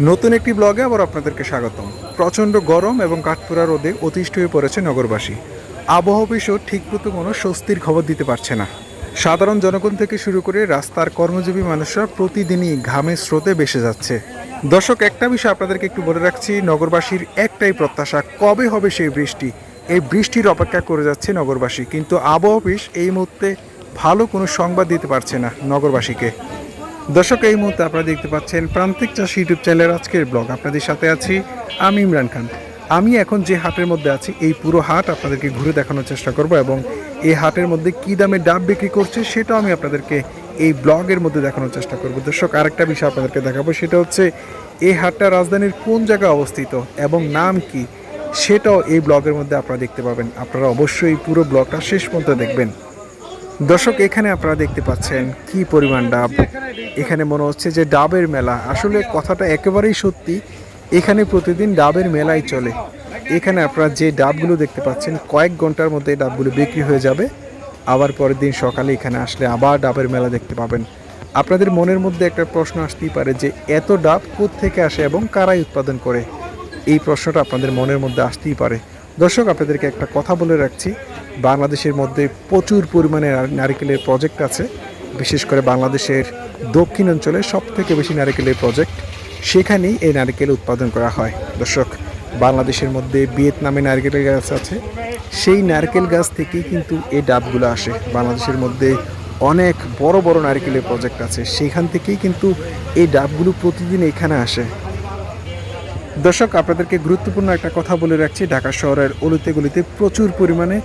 নতুন একটি ব্লগে আবার আপনাদেরকে স্বাগতম। প্রচণ্ড গরম এবং কাঠপুরা রোদে অতিষ্ঠ হয়ে পড়েছে নগরবাসী। আবহাওয়া অফিসও ঠিকমতো কোনো স্বস্তির খবর দিতে পারছে না। সাধারণ জনগণ থেকে শুরু করে রাস্তার কর্মজীবী মানুষরা প্রতিদিনই ঘামের স্রোতে বেসে যাচ্ছে। দর্শক, একটা বিষয় আপনাদেরকে একটু বলে রাখছি, নগরবাসীর একটাই প্রত্যাশা, কবে হবে সেই বৃষ্টি? এই বৃষ্টির অপেক্ষা করে যাচ্ছে নগরবাসী। কিন্তু আবহাওয়া অফিস এই মুহূর্তে ভালো কোনো সংবাদ দিতে পারছে না নগরবাসীকে। দর্শক, এই মুহূর্তে আপনারা দেখতে পাচ্ছেন প্রান্তিক চাষি ইউটিউব চ্যানেলের আজকের ব্লগ। আপনাদের সাথে আছি আমি ইমরান খান। আমি এখন যে হাটের মধ্যে আছি, এই পুরো হাট আপনাদেরকে ঘুরে দেখানোর চেষ্টা করব এবং এই হাটের মধ্যে কী দামে ডাব বিক্রি করছে সেটাও আমি আপনাদেরকে এই ব্লগের মধ্যে দেখানোর চেষ্টা করব। দর্শক, আরেকটা বিষয় আপনাদেরকে দেখাবো, সেটা হচ্ছে এই হাটটা রাজধানীর কোন জায়গায় অবস্থিত এবং নাম কি সেটাও এই ব্লগের মধ্যে আপনারা দেখতে পাবেন। আপনারা অবশ্যই পুরো ব্লগটা শেষ পর্যন্ত দেখবেন। দর্শক, এখানে আপনারা দেখতে পাচ্ছেন কি পরিমাণ ডাব। এখানে মনে হচ্ছে যে ডাবের মেলা। আসলে কথাটা একেবারেই সত্যি, এখানে প্রতিদিন ডাবের মেলাই চলে। এখানে আপনারা যে ডাবগুলো দেখতে পাচ্ছেন, কয়েক ঘণ্টার মধ্যে ডাবগুলো বিক্রি হয়ে যাবে। আবার পরের দিন সকালে এখানে আসলে আবার ডাবের মেলা দেখতে পাবেন। আপনাদের মনের মধ্যে একটা প্রশ্ন আসতেই পারে যে, এত ডাব থেকে আসে এবং কারাই উৎপাদন করে? এই প্রশ্নটা আপনাদের মনের মধ্যে আসতেই পারে। দর্শক, আপনাদেরকে একটা কথা বলে রাখছি। বাংলাদেশের মধ্যে প্রচুর পরিমাণে নার- নারিকেলের প্রজেক্ট আছে। বিশেষ করে বাংলাদেশের দক্ষিণ অঞ্চলে সব থেকে বেশি নারিকেলের প্রজেক্ট সেখানেই এই নারিকেল উৎপাদন করা হয়। দর্শক, বাংলাদেশের মধ্যে ভিয়েতনামে নারকেলের গাছ আছে। সেই নারকেল গাছ থেকেই কিন্তু এই ডাবগুলো আসে। বাংলাদেশের মধ্যে অনেক বড় বড় নারকেলের প্রজেক্ট আছে। সেখান থেকেই কিন্তু এই ডাবগুলো প্রতিদিন এখানে আসে। দর্শক, আপনাদেরকে গুরুত্বপূর্ণ একটা কথা বলে রাখছি। ঢাকা শহরের অলিতে গলিতে প্রচুর পরিমাণে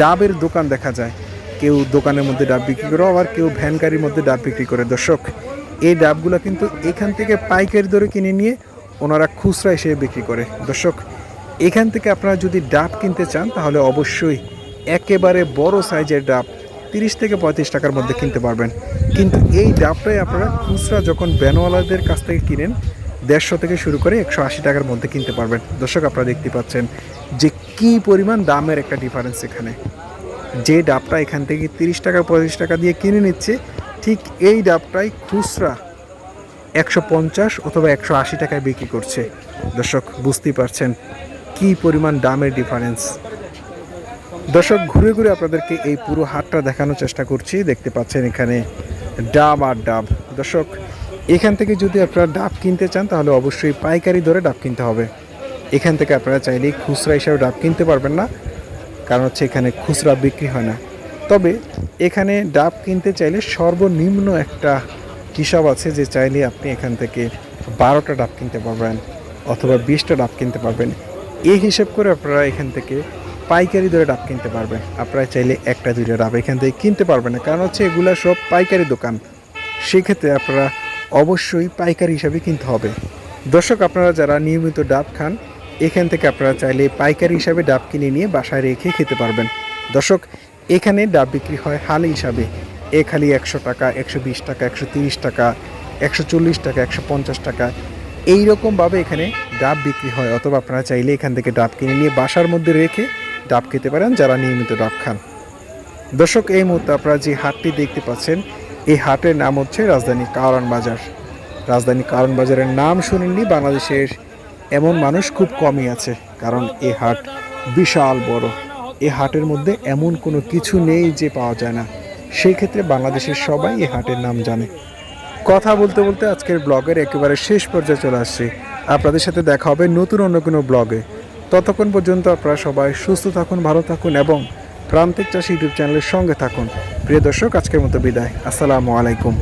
ডাবের দোকান দেখা যায়। কেউ দোকানের মধ্যে ডাব বিক্রি করে, আবার কেউ ভ্যান গাড়ির মধ্যে ডাব বিক্রি করে। দর্শক, এই ডাবগুলো কিন্তু এখান থেকে পাইকারি দরে কিনে নিয়ে ওনারা খুচরা হিসেবে বিক্রি করে। দর্শক, এখান থেকে আপনারা যদি ডাব কিনতে চান, তাহলে অবশ্যই একেবারে বড় সাইজের ডাব তিরিশ থেকে পঁয়ত্রিশ টাকার মধ্যে কিনতে পারবেন। কিন্তু এই ডাবটাই আপনারা খুচরা যখন ব্যানওয়ালাদের কাছ থেকে কিনেন দেড়শো থেকে শুরু করে একশো আশি টাকার মধ্যে কিনতে পারবেন। দর্শক, আপনারা দেখতে পাচ্ছেন যে কি পরিমাণ দামের একটা ডিফারেন্স এখানে। যে ডাবটা এখান থেকে তিরিশ টাকা, পঁয়ত্রিশ টাকা দিয়ে কিনে নিচ্ছে, ঠিক এই ডাবটাই খুচরা একশো পঞ্চাশ অথবা একশো আশি টাকায় বিক্রি করছে। দর্শক, বুঝতেই পারছেন কি পরিমাণ দামের ডিফারেন্স দর্শক, ঘুরে ঘুরে আপনাদেরকে এই পুরো হাটটা দেখানোর চেষ্টা করছি। দেখতে পাচ্ছেন এখানে ডাব আর ডাব। দর্শক এখান থেকে যদি আপনারা ডাব কিনতে চান, তাহলে অবশ্যই পাইকারি দরে ডাব কিনতে হবে। এখান থেকে আপনারা চাইলেই খুচরা হিসাবে ডাব কিনতে পারবেন না, কারণ হচ্ছে এখানে খুচরা বিক্রি হয় না। তবে এখানে ডাব কিনতে চাইলে সর্বনিম্ন একটা হিসাব আছে যে চাইলে আপনি এখান থেকে বারোটা ডাব কিনতে পারবেন অথবা বিশটা ডাব কিনতে পারবেন। এই হিসাব করে আপনারা এখান থেকে পাইকারি দরে ডাব কিনতে পারবেন। আপনারা চাইলে একটা, দুইটা ডাব এখান থেকে কিনতে পারবেন না, কারণ হচ্ছে এগুলা সব পাইকারি দোকান। সেক্ষেত্রে আপনারা অবশ্যই পাইকারি হিসাবে কিনতে হবে। দর্শক, আপনারা যারা নিয়মিত ডাব খান, এখান থেকে আপনারা চাইলে পাইকারি হিসাবে ডাব কিনে নিয়ে বাসায় রেখে খেতে পারবেন। দর্শক, এখানে ডাব বিক্রি হয় হালি হিসাবে। এ খালি একশো টাকা, একশো বিশ টাকা, একশো তিরিশ টাকা, একশো চল্লিশ টাকা, একশো পঞ্চাশ টাকা। এই রকমভাবে এখানে ডাব বিক্রি হয়, অথবা আপনারা চাইলে এখান থেকে ডাব কিনে নিয়ে বাসার মধ্যে রেখে ডাব খেতে পারেন যারা নিয়মিত ডাব খান। দর্শক, এই মুহূর্তে আপনারা যে হাটটি দেখতে পাচ্ছেন এই হাটের নাম হচ্ছে রাজধানী কারণ বাজার। রাজধানী কারণ বাজারের নাম শুনেননি বাংলাদেশের এমন মানুষ খুব কমই আছে, কারণ এ হাট বিশাল বড়। এ হাটের মধ্যে এমন কোনো কিছু নেই যে পাওয়া যায় না। সেই ক্ষেত্রে বাংলাদেশের সবাই এ হাটের নাম জানে। কথা বলতে বলতে আজকের ব্লগের একেবারে শেষ পর্যায়ে চলে আসছি। আপনাদের সাথে দেখা হবে নতুন অন্য কোনো ব্লগে। ততক্ষণ পর্যন্ত আপনারা সবাই সুস্থ থাকুন, ভালো থাকুন এবং প্রান্তিক চাষি ইউটিউব চ্যানেলের সঙ্গে থাকুন। প্রিয় দর্শক আজকের মতো বিদায়। আসসালামু আলাইকুম।